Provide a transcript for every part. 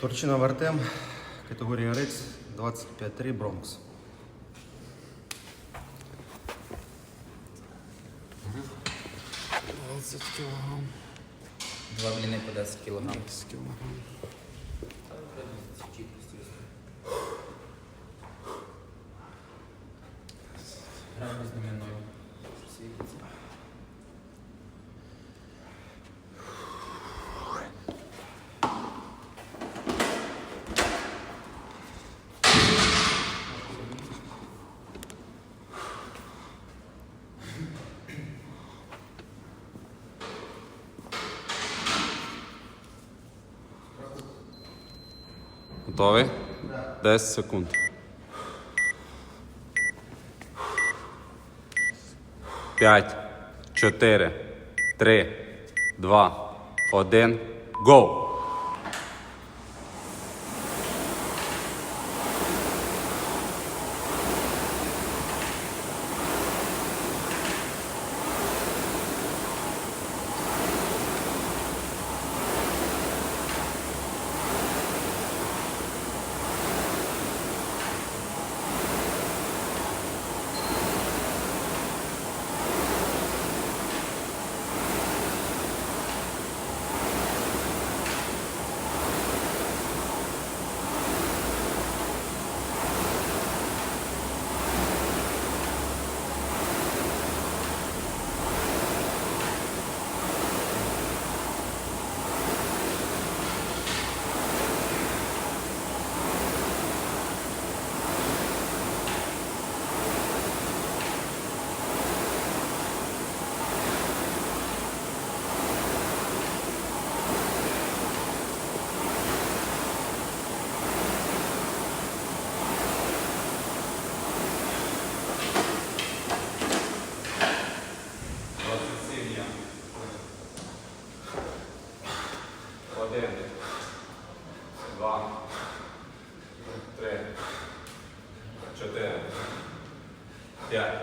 Турчинов Артем, категорія Рекс 25-3 Бронкс. кілограм. Два бліни по 10 кг. 10 кілограм. Готовий? 10 секунд. П'ять, чотири, три, два, один. Гоу! Один, два, три, чотири, п'ять,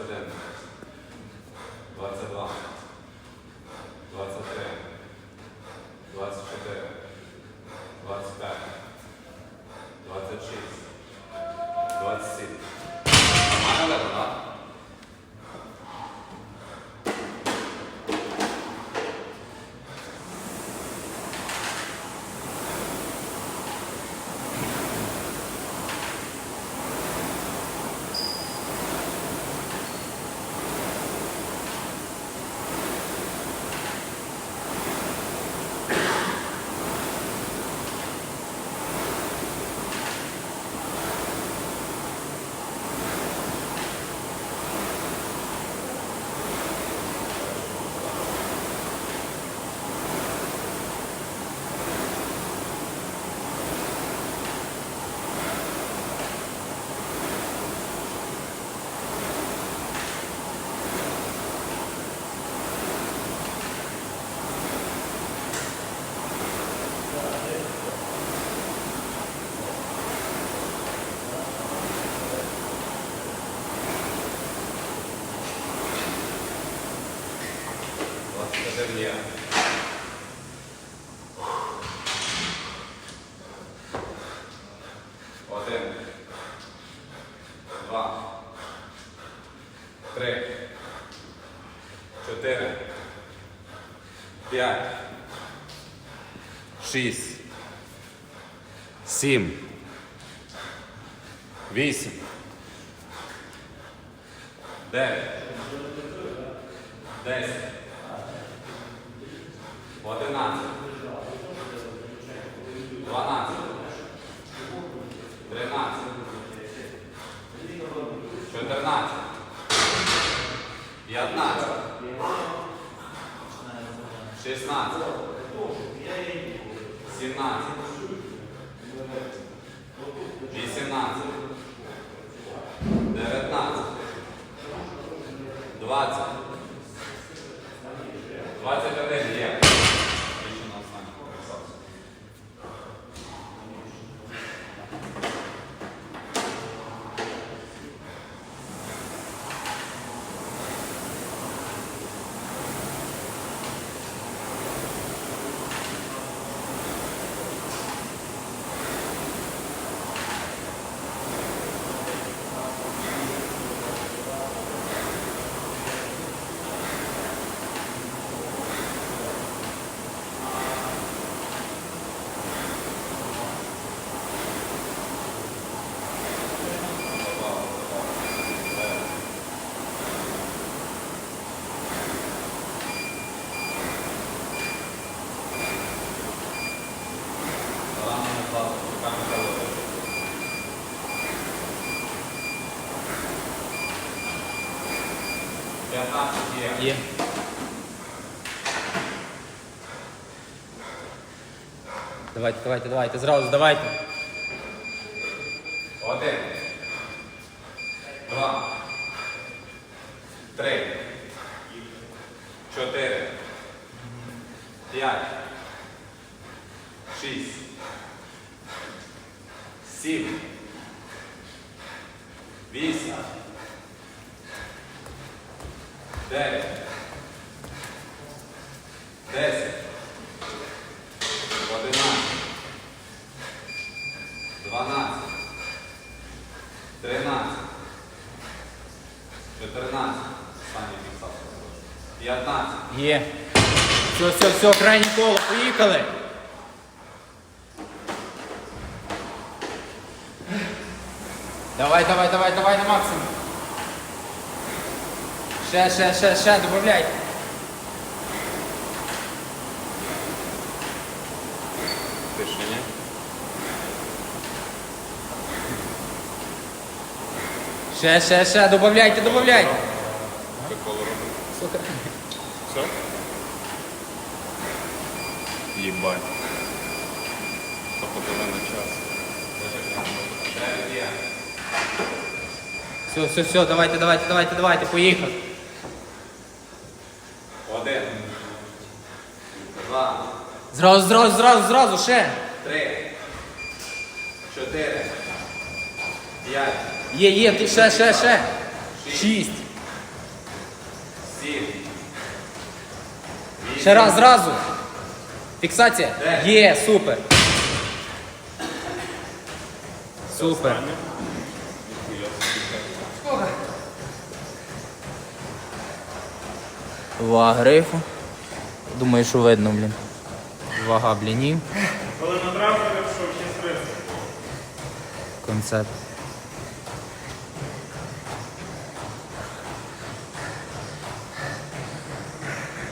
21, 22, 23, 24, 25, 26, 27. Нормально, так? Двадцять один є. Один. Два. Три. Чотири. П'ять. Шість. Сім. Вісім. Дев'ять. Десять. Одинадцять. 17. 19 є. Давайте, давайте, давайте, зразу давайте. Один. Два. Три. Чотири. П'ять. Шість. Сім. Вісім. Дев'ять. Десять. Одинадцять. Дванадцять. Тринадцять. Чотирнадцять. Останній фіксатор. П'ятнадцять. Є. Все, все, все, крайнє коло, поїхали. Давай, давай, давай, давай на максимум. Ще, ще, ще, ще, добавляй. Тишині. Ще, ще, ще, добавляйте, добавляйте. Прикол робити. Сука. Все? Єбать. То подали на час. Дев'ять є. Все, все, все, давайте, давайте, давайте, давайте, поїхали. Один. Два. Зразу, зразу, зразу, зразу, ще. Три. Чотири. П'ять. Є, є, ти ще, ще, ще. Шість. Сім. Ще раз, зразу. Фіксація. Є, супер. Супер. Вага грифу. Думаю, що видно, блін. Вага блінів. Коли на трактор, якщо 6 Концепт.